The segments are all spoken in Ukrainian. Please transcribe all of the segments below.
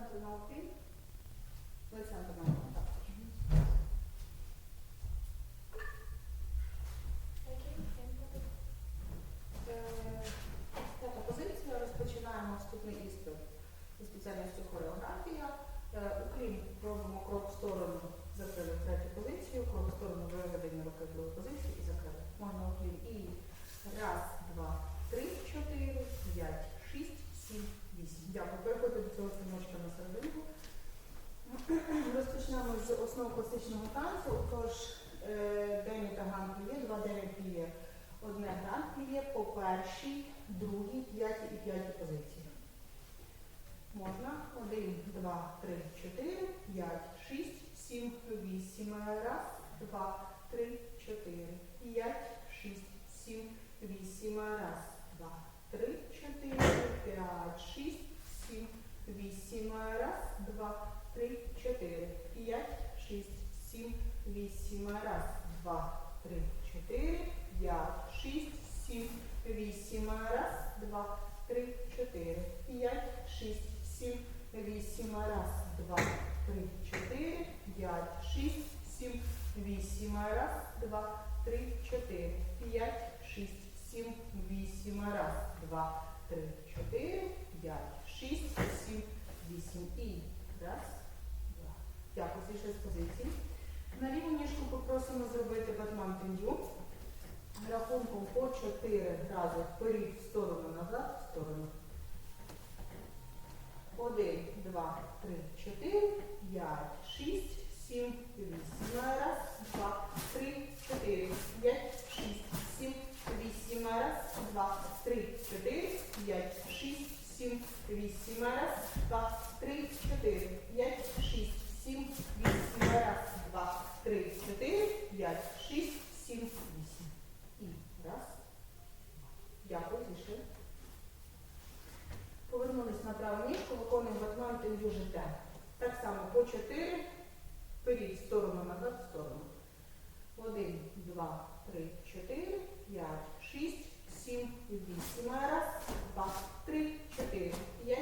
Constantinople з основ класичного танцю. Отож, е, день та гран пліє, два дев'ять пліє, одне гран пліє по першій, другій, п'ятій і п'ятій позиції. Можна. Один, два, три, чотири, п'ять, шість, сім, вісім. Раз, два, три, чотири, п'ять, шість, сім, вісім. Раз, два, три, чотири, п'ять, шість, сім, вісім. Раз, два, три, чотири, п'ять, шість, сім, вісім. Раз, два, три, чотири, п'ять, шість, сім, вісім. Раз, два, три, чотири, п'ять, шість, сім, вісім. Раз, два, три, чотири, п'ять, шість, сім, вісім. Раз, два, три, чотири, п'ять, шість, сім, вісім. Раз, два, три, чотири, п'ять, шість, сім, вісім. І раз. Дякую, зійшли з позиції. На ліву ніжку попросимо зробити батман тендю. Рахунком по 4 рази вперед, в сторону, назад, в сторону. Один, два, три, чотири, п'ять, шість, сім, вісім. Раз, два, три, чотири, п'ять, шість, сім, вісім. Раз, два, три, чотири, п'ять, шість, сім, вісім. Раз, два, три, чотири, п'ять, шість, сім, вісім. Раз, два, три, чотири, п'ять, шість, сім, вісім. І раз. Дякую, зійшли. Повернулись на праву ніжку, виконуємо батман тендю життя. Так само по 4, вперед, сторону, назад, в сторону. 1, 2, 3, 4, 5, 6, 7, 8. Раз, 2, 3, 4, 5,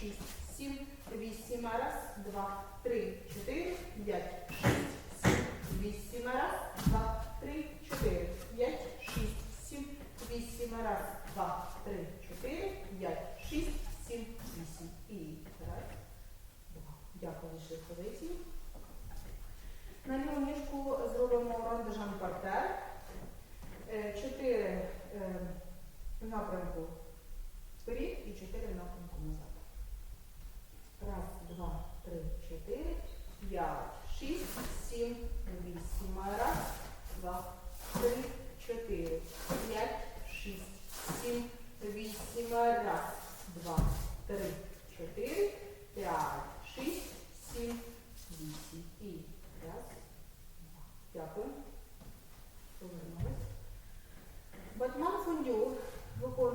6, 7, 8. Раз, 2, 3, 4, 5, 6, 7, 8. Раз, 2, 3, 4, 5, 6, 7, 8. Раз, 2, 3, 4, 5, 6, 7, 8. І раз, два. Дякую за позиції. На ліву ніжку зробимо рандежан партер. Е, Чотири е, напрямку вперед і чотири в напрямку назад. Раз, два, три, чотири, п'ять, шість, сім, вісім. Раз, два, три, чотири, п'ять, шість, сім, вісім. Раз, два, три, чотири, п'ять, шість, сім, вісім. І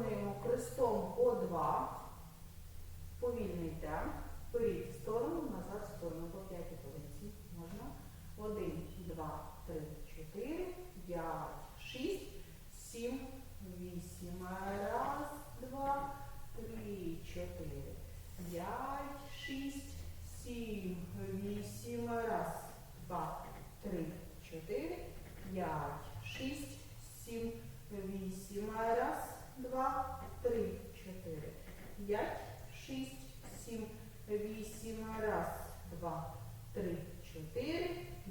виконуємо крестом по 2, повільний темп, вперед в сторону, назад в сторону, по п'ятій позиції Можна. 1, 2, 3, 4. П'ять, шість, сім, вісім. Раз, два, три, чотири,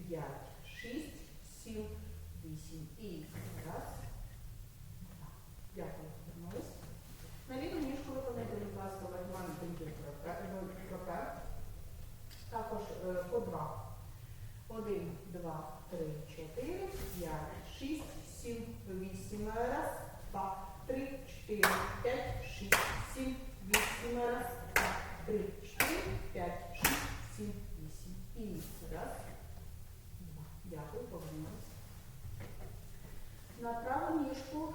п'ять, шість, сім, вісім. І раз, два. Дякую, повернулись. На ліву ніжку виконайте, будь ласка, вагман тендю кропе. Також е, по два. Один, два, три, чотири, п'ять, шість, сім, вісім. Раз, два, три, чотири, вісім. Раз, три, чотири, п'ять, шість, сім, вісім. І раз, два. Дякую, повернулись. На праву ніжку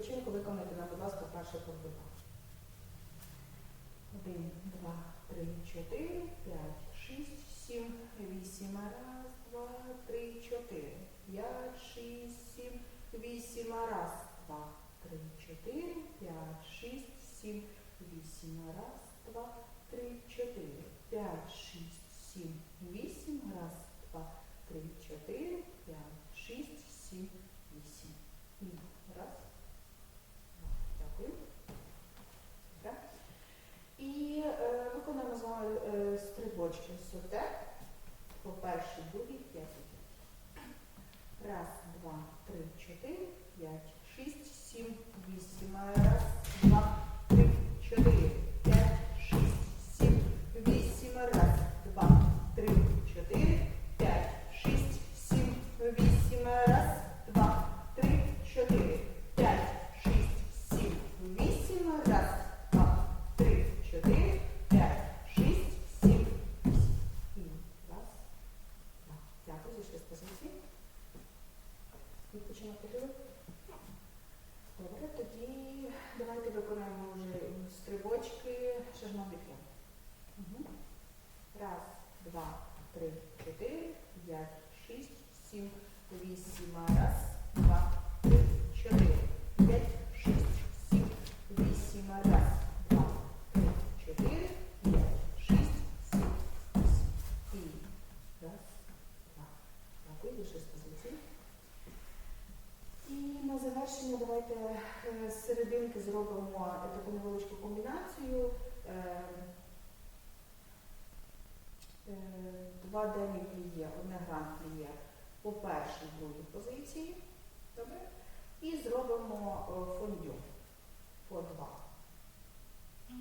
відпочинку виконайте нам, будь ласка, перше повдова. Один, два, три, чотири, п'ять, шість, сім, вісім. Раз, два, три, чотири. П'ять, шість, сім, вісім. Раз, два, три, чотири, п'ять, шість, сім, вісім. Раз, два, три, чотири. П'ять, шість, сім, вісім. Раз, два, три, чотири, п'ять, шість, сім, вісім. І раз. два. Дякую. Так. І е, виконуємо е, стрибочки соте по першій, другій, п'ятій. Раз, два, три, чотири, п'ять, шість, сім, вісім. Раз, два, три, чотири, п'ять, шість, сім, вісім. Раз, два, три, чотири, п'ять, шість, сім, вісім. Раз, два, три, чотири, п'ять, шість, сім, вісім. І раз, два. Дякую, вийшли з позиції. І на завершення давайте е, з серединки зробимо таку невеличку комбінацію. Е, Два денні пліє, одне грам пліє по першій другій позиції. Добре? І зробимо е, фондю по два.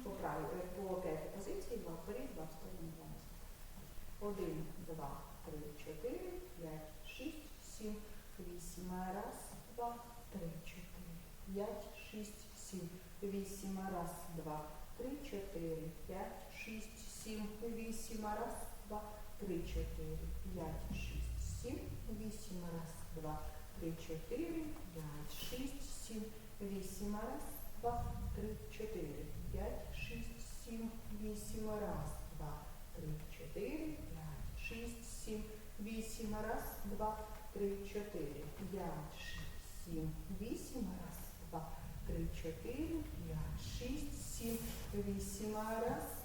По, правій, е, по п'ятій позиції, два вперед, два в сторону, два назад. Один, два, три, чотири, п'ять, шість, сім, вісім. Раз, два, три, чотири, п'ять, шість, сім, вісім. Раз, два, три, чотири, п'ять, шість, сім, вісім. Раз, два, три, чотири, п'ять, шість, сім, вісім. Раз, два, три, чотири, п'ять, шість, сім, вісім. Раз, два, три, чотири, п'ять, шість, сім, вісім. Раз, два, три, чотири, п'ять, шість, сім, вісім. Раз, два, три, чотири, п'ять, шість, сім, вісім. Раз,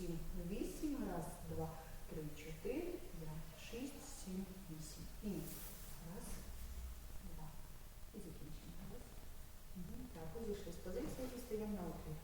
сім, вісім, раз, два, три, чотири, п'ять, шість, сім, вісім. І раз, два. І закінчимо. Так, ось з позиції, і стоїмо на опір.